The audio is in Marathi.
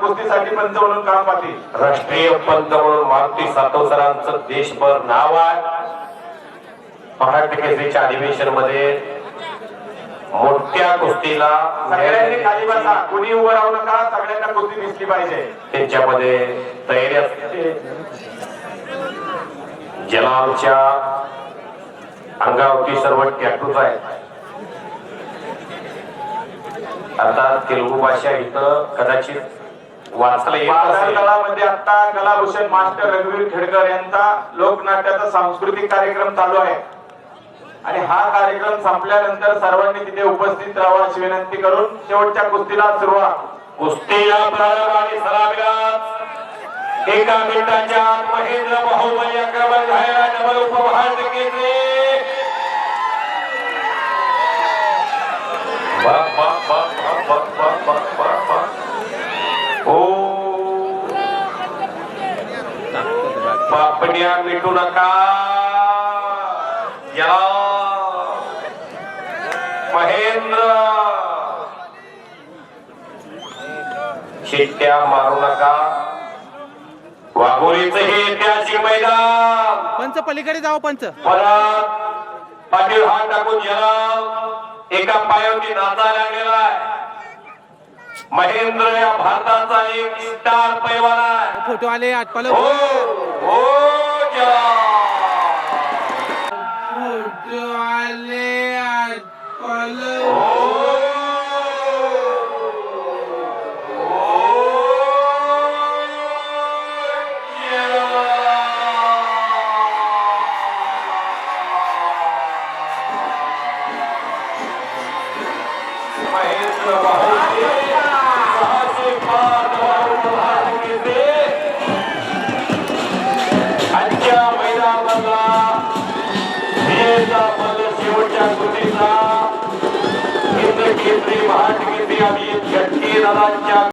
कुस्तीसाठी पंच म्हणून काम पाहतील राष्ट्रीय पंत म्हणून मारुती सातवसरांचं देशभर नाव आहे. महाराष्ट्र केसरीच्या अधिवेशनमध्ये मोठ्या कुस्तीला सगळ्यांनी खाली बसा. कुणी उभं राहू नका सगळ्यांना कुस्ती दिसली पाहिजे. त्यांच्यामध्ये तयारी असते जलालच्या अंगावरती सर्व टॅटूज आहेत. आता तेलुगू भाषा इथं कदाचित असेल तळामध्ये आता कलाभूषण मास्टर रघुवीर खेडकर यांचा लोकनाट्याचा सांस्कृतिक कार्यक्रम चालू आहे. आणि हा कार्यक्रम संपल्यानंतर सर्वांनी तिथे उपस्थित राहावं अशी विनंती करून शेवटच्या कुस्तीला सुरुवात. कुस्तीला प्रारंभ आणि सलामीला एका मिनिटाच्या आत महेंद्र बाहुबली आक्रमण झालेला डबल उपहार केंद्रे ओ पापण्या मिटू नका. या. महेंद्र. शिट्ट्या मारू नका. वाघोलीच हे ऐतिहासिक मैदान. पंच पलीकडे जाओ पंच. परत पाटील हात टाकून जलाल एका पायावरती नाचा लागलेला आहे. महेंद्र या भारताचा एक स्टार पैवान आहे. फोटो आले आटपाल हो हो फोटो आले आटपाल महेंद्र शेवटच्या कृतीचा केंद्र केंद्री आम्ही झटके दादांच्या